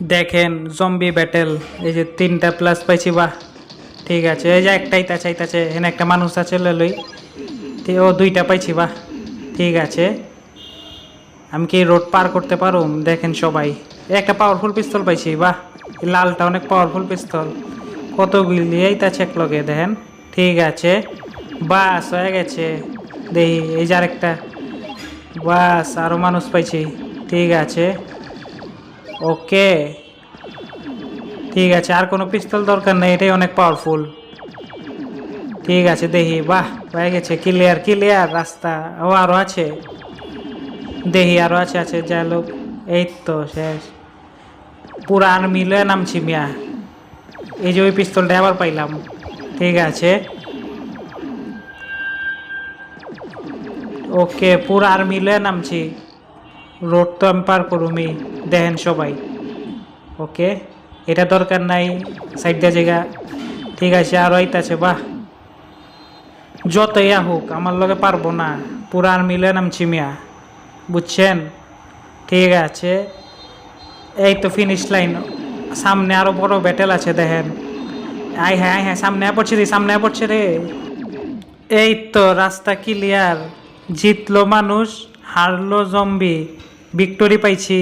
দেখেন zombie battle এই যে তিনটা প্লাস পাইছি, বাহ। ঠিক আছে, এই যে একটাই তা চাইতাছে, এখানে একটা মানুষ আছে লই ও দুইটা পাইছি, বাহ। ঠিক আছে। আমি কি রোড পার করতে পারুম? দেখেন সবাই। একটা পাওয়ারফুল পিস্তল পাইছি, বাহ। লালটা অনেক পাওয়ারফুল পিস্তল কতগুলি এই তা চেক লগে দেখেন। ঠিক আছে। বাস, হয়ে গেছে। দেখি, এই যে আরেকটা। বাস আরও মানুষ পাইছি। ঠিক আছে। ওকে। ঠিক আছে, আর কোনো পিস্তল দরকার নেই, এটাই অনেক পাওয়ারফুল ঠিক আছে, দেখি, বাহ, হয়ে গেছে ক্লিয়ার ক্লিয়ার রাস্তা। ও আরও আছে। দেখি আরও আছে আছে, যাই লোক এই তো, শেষ। পুরা আর মিলে নামছি মিয়া। এই যে ওই পিস্তলটা আবার পাইলাম। ঠিক আছে। ওকে, পুরা আর মিলে নামছি। রোড তো আমি পার করুমি, দেখেন সবাই। ওকে, এটা দরকার নাই সাইডটা জায়গা। ঠিক আছে, আর আছে বাহ। যতই হোক আমার লগে পারব না। পুরা আর মিলে নামছি মিয়া। বুঝছেন? ঠিক আছে। এই তো ফিনিশ লাইন সামনে আরও বড় ব্যাটেল আছে, দেখেন। আই হ্যাঁ আই হ্যাঁ সামনে পড়ছে রে, সামনে পড়ছে রে। এই তো রাস্তা ক্লিয়ার জিতলো মানুষ, হারলো জম্বি ভিক্টোরি পাইছি।